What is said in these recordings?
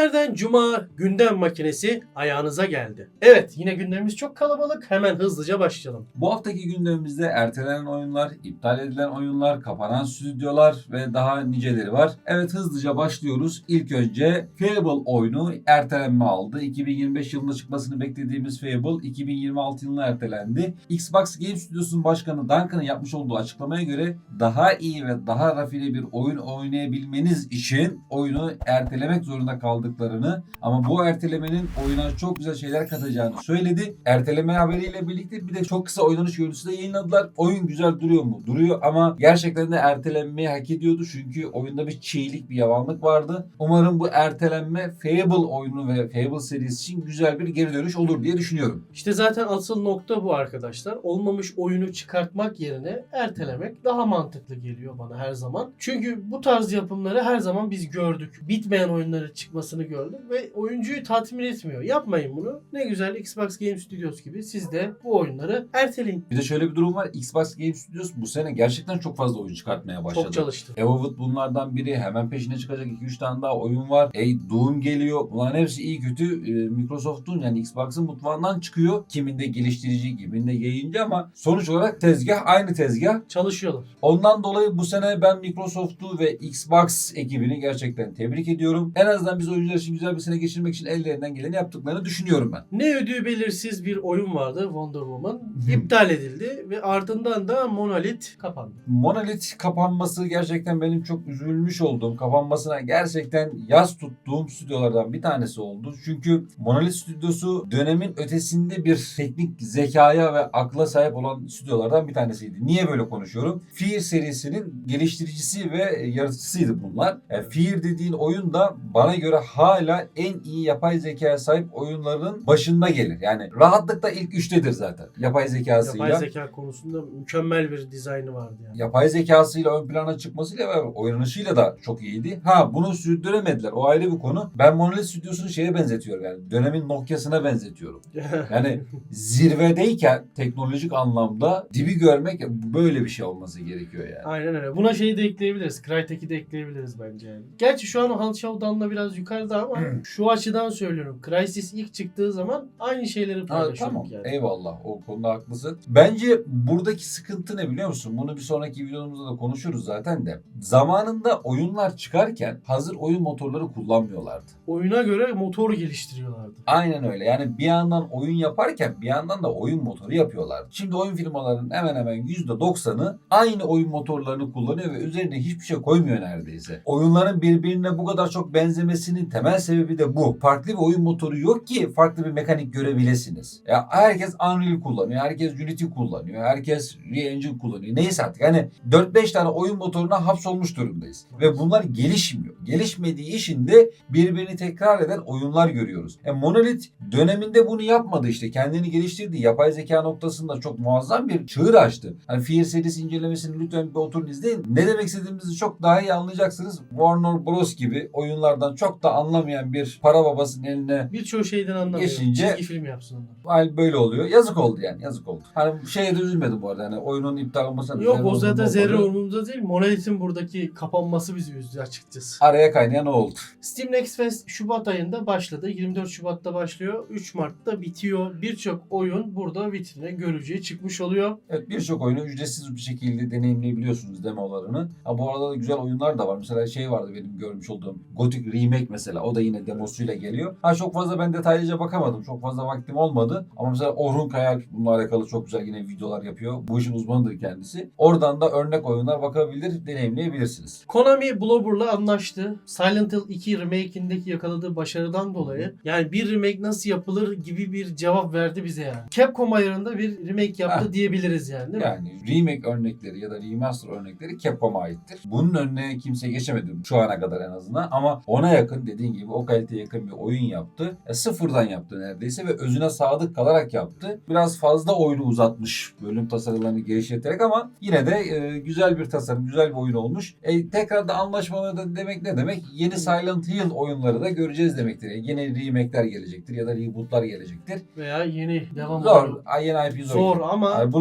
Günlerden cuma gündem makinesi ayağınıza geldi. Evet yine gündemimiz çok kalabalık. Hemen hızlıca başlayalım. Bu haftaki gündemimizde ertelenen oyunlar, iptal edilen oyunlar, kapanan stüdyolar ve daha niceleri var. Evet hızlıca başlıyoruz. İlk önce Fable oyunu ertelenme aldı. 2025 yılında çıkmasını beklediğimiz Fable 2026 yılına ertelendi. Xbox Game Studios'un başkanı Duncan'ın yapmış olduğu açıklamaya göre daha iyi ve daha rafine bir oyun oynayabilmeniz için oyunu ertelemek zorunda kaldıklarını ama bu ertelemenin oyuna çok güzel şeyler katacağını söyledi. Erteleme haberiyle birlikte bir de çok kısa oynanış görüntüsü de yayınladılar. Oyun güzel duruyor mu? Duruyor ama gerçekten de ertelenmeyi hak ediyordu. Çünkü oyunda bir çiğlik, bir yavanlık vardı. Umarım bu ertelenme Fable oyunu ve Fable serisi için güzel bir geri dönüş olur diye düşünüyorum. İşte zaten asıl nokta bu arkadaşlar. Olmamış oyunu çıkartmak yerine ertelemek daha mantıklı geliyor bana her zaman. Çünkü bu tarz yapımları her zaman biz gördük. Bitmeyen oyunları çıkmasını gördük ve oyuncuyu tatmin etmiyor. Yapmayın bunu. Ne güzel Xbox Game Studios gibi siz de bu oyunları erteleyin. Bir de şöyle bir durum var. Xbox Game Studios bu sene gerçekten çok fazla oyun çıkartmaya başladı. Çok çalıştı. Evowood bunlardan biri. Hemen peşine çıkacak 2-3 tane daha oyun var. E, Doom geliyor. Bunların hepsi iyi kötü e, Microsoft'un yani Xbox'ın mutfağından çıkıyor. Kiminde geliştirici, kiminde yayıncı ama sonuç olarak tezgah aynı tezgah. Çalışıyorlar. Ondan dolayı bu sene ben Microsoft'u ve Xbox ekibini gerçekten tebrik ediyorum. En azından biz oyuncular için güzel bir sene geçirmek için ellerinden geleni yaptıklarını düşünüyorum ben. Ne ödüğü belirsiz bir oyun vardı Wonder Woman. İptal edildi ve ardından da Monolith kapandı. Monolith kapanması gerçekten benim çok üzülmüş olduğum, kapanmasına gerçekten yaz tuttuğum stüdyolardan bir tanesi oldu. Çünkü Monolith stüdyosu dönemin ötesinde bir teknik zekaya ve akla sahip olan stüdyolardan bir tanesiydi. Niye böyle konuşuyorum? Fear serisinin geliştiricisi ve yaratıcısıydı bunlar. E, Fear dediğin oyun da bana göre hala en iyi yapay zekaya sahip oyunların başında gelir. Yani rahatlıkla ilk üçtedir zaten. Yapay zekasıyla. Yapay zeka konusunda mükemmel bir dizaynı vardı yani. yapay zekasıyla ön plana çıkmasıyla ve oynanışıyla da çok iyiydi. Ha bunu sürdüremediler. O ayrı bir konu. Ben Monolith Studios'unu şeye benzetiyorum yani. Dönemin Nokia'sına benzetiyorum. Yani zirvedeyken teknolojik anlamda dibi görmek böyle bir şey olması gerekiyor yani. Aynen öyle. Buna şeyi de ekleyebiliriz. Crytek'i de ekleyebiliriz bence yani. Gerçi şu an Showdown'la biraz yukarıda ama şu açıdan söylüyorum. Crysis ilk çıktığı zaman aynı şeyleri paylaşıyorduk tamam. yani. Eyvallah. O konuda haklısın. Bence buradaki sıkıntı ne biliyor musun? Bunu bir sonraki videomuzda da konuşuruz zaten de. Zamanında oyunlar çıkarken hazır oyun motorları kullanmıyorlardı. Oyuna göre motor geliştiriyorlardı. Aynen öyle. Yani bir yandan oyun yaparken bir yandan da oyun motoru yapıyorlar. Şimdi oyun firmalarının hemen hemen %90'ı aynı oyun motorlarını kullanıyor ve üzerine hiçbir şey koymuyor neredeyse. Oyunların birbirine bu kadar çok benzemesinin temel sebebi de bu. Farklı bir oyun motoru yok ki farklı bir mekanik görebilirsiniz. Ya herkes Unreal kullanıyor, herkes Unity kullanıyor, herkes Re-Engine kullanıyor. Neyse artık yani 4-5 tane oyun motoruna hapsolmuş durumdayız. Ve bunlar gelişmiyor. Gelişmediği için de birbirini tekrar eden oyunlar görüyoruz. E Monolith döneminde bunu yapmadı işte. Kendini geliştirdi. Yapay zeka noktasında çok muazzam bir çığır açtı. Hani Fear serisi incelemesini lütfen bir oturun izleyin. Ne demek istediğimizi çok daha iyi anlayacaksınız. Warner Bros gibi oyunlardan çok da anlamayan bir para babasının eline Birçok şeyden anlamıyor. Geçince- Çizgi film yapsın onlar. hal böyle oluyor. Yazık oldu yani yazık oldu. Hani şeye de üzülmedim bu arada. Yani oyunun iptal olmasına Yok zerre o zaten zerre umurumda değil. Monolith'in buradaki kapanması bizi üzdü açıkçası. Araya kaynayan o oldu. Steam Next Fest Şubat ayında başladı. 24 Şubat'ta başlıyor. 3 Mart'ta bitiyor. Birçok oyun burada vitrine görücüye çıkmış oluyor. Evet birçok oyunu ücretsiz bir şekilde deneyimleyebiliyorsunuz demolarını. Ha bu arada da güzel oyunlar da var. Mesela şey vardı benim görmüş olduğum Gothic Remake mesela. O da yine demosuyla geliyor. Ha çok fazla ben detaylıca bakamadım. Çok fazla vaktim olmadı. Ama mesela Orhun Kayal bununla alakalı çok güzel yine videolar yapıyor. Bu işin uzmanıdır kendisi. Oradan da örnek oyunlar bakabilir, deneyimleyebilirsiniz. Konami Blobber'la anlaştı. Silent Hill 2 remake'indeki yakaladığı başarıdan dolayı yani bir remake nasıl yapılır gibi bir cevap verdi bize yani. Capcom ayarında bir remake yaptı Ha. diyebiliriz yani değil mi? Yani remake örnekleri ya da remaster örnekleri Capcom'a aittir. Bunun önüne kimse geçemedi şu ana kadar en azından ama ona yakın dediğin gibi o kaliteye yakın bir oyun yaptı. E, sıfırdan yaptı neredeyse ve özüne sadık kalarak yaptı. Biraz fazla oyunu uzatmış bölüm tasarımlarını genişleterek ama yine de e, güzel bir tasarım, güzel bir oyun olmuş. E, tekrar da anlaşmalı da demek ne demek? Yeni Silent Hill oyunları da göreceğiz demektir. Yani yeni remake'ler gelecektir ya da reboot'lar gelecektir. Veya yeni devam Zor. Ay, Yeni IP zor. Zor ama Yani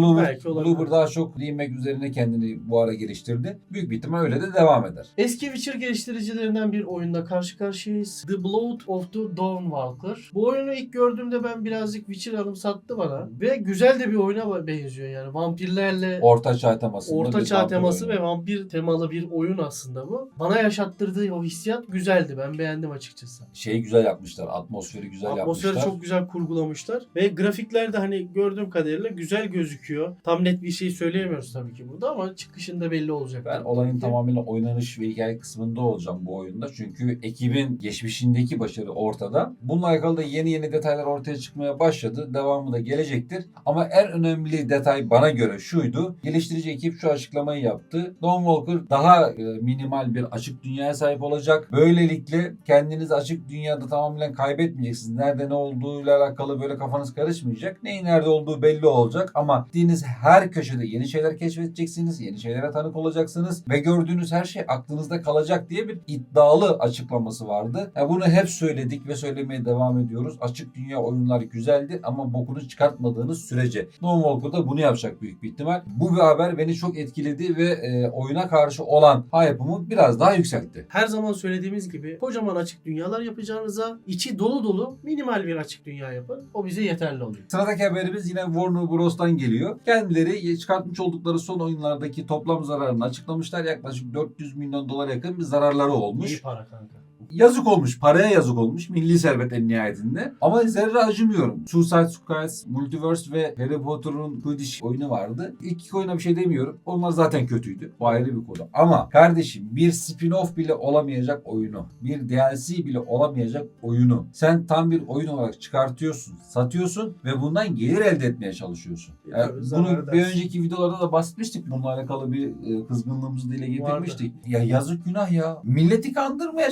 olabilir. Bloober daha çok remake üzerine kendini bu ara geliştirdi. Büyük bir ihtimal öyle de devam eder. Eski Witcher geliştiricilerinden bir oyunda karşı karşıya Ashes, The Blood of the Dawnwalker. Bu oyunu ilk gördüğümde ben birazcık Witcher anımsattı bana. Ve güzel de bir oyuna benziyor yani. Vampirlerle Orta çağ temasında Orta çağ teması ve vampir temalı bir oyun aslında bu. Bana yaşattırdığı o hissiyat güzeldi. Ben beğendim açıkçası. Şeyi güzel yapmışlar. Atmosferi güzel Atmosferi yapmışlar. çok güzel kurgulamışlar. Ve grafikler de hani gördüğüm kadarıyla güzel gözüküyor. Tam net bir şey söyleyemiyoruz tabii ki burada ama çıkışında belli olacak. Ben olayın tamamıyla oynanış ve hikaye kısmında olacağım bu oyunda. Çünkü ekibin geçmişindeki başarı ortada. Bununla alakalı da yeni yeni detaylar ortaya çıkmaya başladı. Devamı da gelecektir. Ama en önemli detay bana göre şuydu. Geliştirici ekip şu açıklamayı yaptı. Dawn Walker daha e, minimal bir açık dünyaya sahip olacak. Böylelikle kendinizi açık dünyada tamamen kaybetmeyeceksiniz. Nerede ne olduğuyla alakalı böyle kafanız karışmayacak. Neyin nerede olduğu belli olacak. Ama gittiğiniz her köşede yeni şeyler keşfedeceksiniz. Yeni şeylere tanık olacaksınız. Ve gördüğünüz her şey aklınızda kalacak diye bir iddialı açıklaması vardı. Ya bunu hep söyledik ve söylemeye devam ediyoruz. Açık dünya oyunlar güzeldir ama bokunu çıkartmadığınız sürece. Dawn Walker da bunu yapacak büyük bir ihtimal. Bu bir haber beni çok etkiledi ve e, oyuna karşı olan hype'ımı biraz daha yükseltti. Her zaman söylediğimiz gibi kocaman açık dünyalar yapacağınıza içi dolu dolu minimal bir açık dünya yapın. O bize yeterli oluyor. Sıradaki haberimiz yine Warner Bros'tan geliyor. Kendileri çıkartmış oldukları son oyunlardaki toplam zararını açıklamışlar. Yaklaşık 400 milyon dolara yakın bir zararları olmuş. İyi para kanka. Yazık olmuş. Paraya yazık olmuş. Milli servet en nihayetinde. Ama zerre acımıyorum. Suicide Squad, Multiverse ve Harry Potter'ın Quidditch oyunu vardı. İlk iki oyuna bir şey demiyorum. Onlar zaten kötüydü. Bu ayrı bir konu. Ama kardeşim bir spin-off bile olamayacak oyunu, bir DLC bile olamayacak oyunu sen tam bir oyun olarak çıkartıyorsun, satıyorsun ve bundan gelir elde etmeye çalışıyorsun. E, Yani tabii, bunu bir önceki videolarda da bahsetmiştik. Bununla alakalı bir e, kızgınlığımızı dile getirmiştik. Ya yazık günah ya. Milleti kandırmaya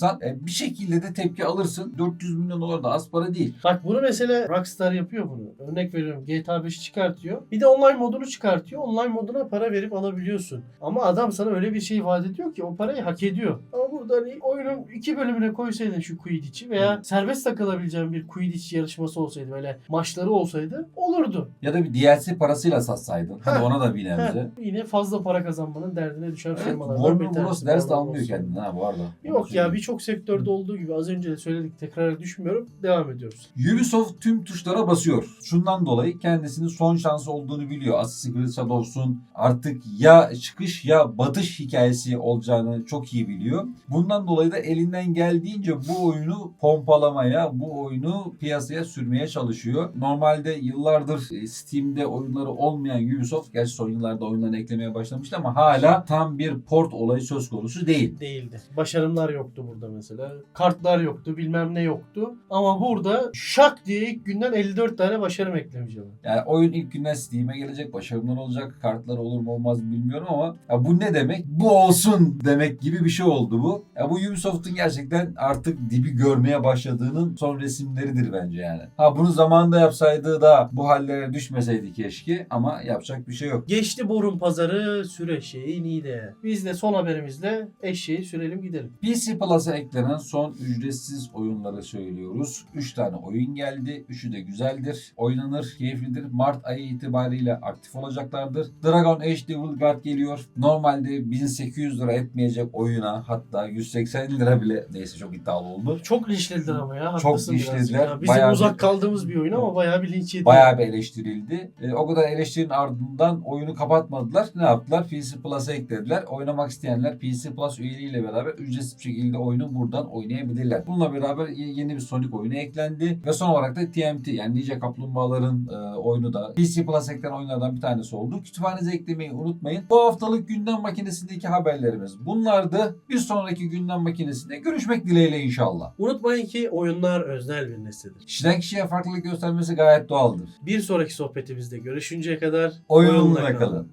çalışırsan e, bir şekilde de tepki alırsın. 400 milyon dolar da az para değil. Bak bunu mesela Rockstar yapıyor bunu. Örnek veriyorum GTA 5'i çıkartıyor. Bir de online modunu çıkartıyor. Online moduna para verip alabiliyorsun. Ama adam sana öyle bir şey vaat ediyor ki o parayı hak ediyor. Ama burada hani oyunun iki bölümüne koysaydın şu Quidditch'i veya serbest takılabileceğin bir Quidditch yarışması olsaydı böyle maçları olsaydı olurdu. Ya da bir DLC parasıyla satsaydın. Hadi Ha. ona da bir nebze. Yine fazla para kazanmanın derdine düşen Evet, firmalardan bir Warner Bros. tanesi. ders de almıyor Bros. kendine ha bu arada. Yok ya birçok sektörde olduğu gibi az önce de söyledik tekrar düşmüyorum. Devam ediyoruz. Ubisoft tüm tuşlara basıyor. Şundan dolayı kendisinin son şansı olduğunu biliyor. Assassin's Creed Shadows'un artık ya çıkış ya batış hikayesi olacağını çok iyi biliyor. Bundan dolayı da elinden geldiğince bu oyunu pompalamaya, bu oyunu piyasaya sürmeye çalışıyor. Normalde yıllardır e, Steam'de oyunları olmayan Ubisoft, gerçi son yıllarda oyunlarını eklemeye başlamıştı ama hala tam bir port olayı söz konusu değil. değildi. Başarımlar yoktu burada mesela. Kartlar yoktu, bilmem ne yoktu. Ama burada şak diye ilk günden 54 tane başarım eklemiş adam. Yani oyun ilk günden Steam'e gelecek, başarımlar olacak, kartlar olur mu olmaz mı bilmiyorum ama ya bu ne demek? Bu olsun demek gibi bir şey oldu bu. Ya bu Ubisoft'un gerçekten artık dibi görmeye başladığının son resimleridir bence yani. Ha bunu zamanında yapsaydı da bu hallere düşmeseydi keşke ama yapacak bir şey yok. Geçti borun pazarı süre şeyi Nide. Biz de son haberimizle eşeği sürelim gidelim. PC Plus'a eklenen son ücretsiz oyunları söylüyoruz. 3 tane oyun geldi. Üçü de güzeldir. Oynanır, keyiflidir. Mart ayı itibariyle aktif olacaklardır. Dragon Age Devil Guard geliyor. Normalde 1800 lira etmeyecek oyuna hatta 180 lira bile neyse çok iddialı oldu. Çok linçlediler ama ya. Çok linçlediler. ya. Bizim Bayağı uzak bir- kaldığımız bir oyun ama bayağı bir linç yedi. Bayağı bir eleştirildi. E, o kadar eleştirinin ardından oyunu kapatmadılar. Ne yaptılar? PC Plus'a eklediler. Oynamak isteyenler PC Plus üyeliğiyle beraber ücretsiz bir şekilde oyunu buradan oynayabilirler. Bununla beraber yeni bir Sonic oyunu eklendi. Ve son olarak da TMT yani Ninja Kaplumbağaların e, oyunu da PC Plus eklenen oyunlardan bir tanesi oldu. Kütüphanenize eklemeyi unutmayın. Bu haftalık gündem makinesindeki haberlerimiz bunlardı. Bir sonraki gündem makinesinde görüşmek dileğiyle inşallah. Unutmayın ki oyunlar öznel bir nesnedir. Kişiden kişiye farklılık göstermesi gayet doğaldır. Bir sonraki sohbetimizde görüşünceye kadar Oyunla oyunla kalın. kalın.